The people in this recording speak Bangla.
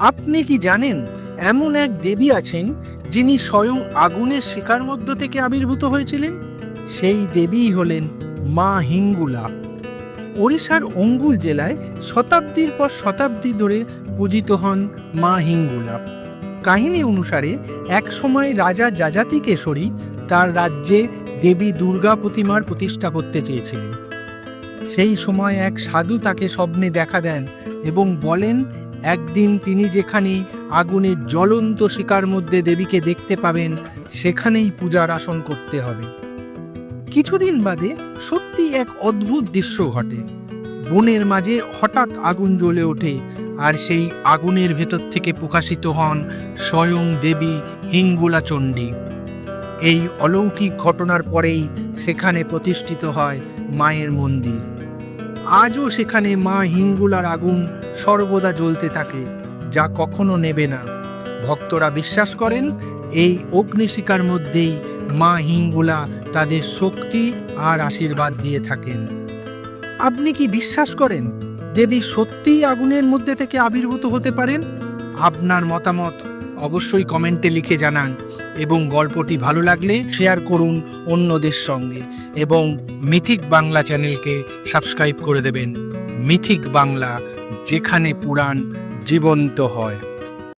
আপনি কি জানেন, এমন এক দেবী আছেন যিনি স্বয়ং আগুনের শিকার মধ্য থেকে আবির্ভূত হয়েছিলেন? সেই দেবীই হলেন মা হিঙ্গুলা। ওড়িশার অঙ্গুল জেলায় শতাব্দীর পর শতাব্দী ধরে পূজিত হন মা হিঙ্গুলা। কাহিনী অনুসারে একসময় রাজা যাজাতি কেশরী তার রাজ্যে দেবী দুর্গা প্রতিমার প্রতিষ্ঠা করতে চেয়েছিলেন। সেই সময় এক সাধু তাকে স্বপ্নে দেখা দেন এবং বলেন একদিন তিনি যেখানে আগুনের জ্বলন্ত শিকার মধ্যে দেবীকে দেখতে পাবেন, সেখানেই পূজার আসন করতে হবে। কিছুদিন বাদে সত্যি এক অদ্ভুত দৃশ্য ঘটে। বনের মাঝে হঠাৎ আগুন জ্বলে ওঠে, আর সেই আগুনের ভেতর থেকে প্রকাশিত হন স্বয়ং দেবী হিঙ্গুলা চণ্ডী এই অলৌকিক ঘটনার পরেই সেখানে প্রতিষ্ঠিত হয় মায়ের মন্দির। আজও সেখানে মা হিঙ্গুলার আগুন সর্বদা জ্বলতে থাকে, যা কখনো নেবে না। ভক্তরা বিশ্বাস করেন, এই অগ্নিশিকার মধ্যেই মা হিঙ্গুলা তাদের শক্তি আর আশীর্বাদ দিয়ে থাকেন। আপনি কি বিশ্বাস করেন, দেবী সত্যিই আগুনের মধ্যে থেকে আবির্ভূত হতে পারেন? আপনার মতামত অবশ্যই কমেন্টে লিখে জানান এবং গল্পটি ভালো লাগলে শেয়ার করুন অন্যদের সঙ্গে এবং মিথিক বাংলা চ্যানেলকে সাবস্ক্রাইব করে দেবেন। মিথিক বাংলা, যেখানে পুরাণ জীবন্ত হয়।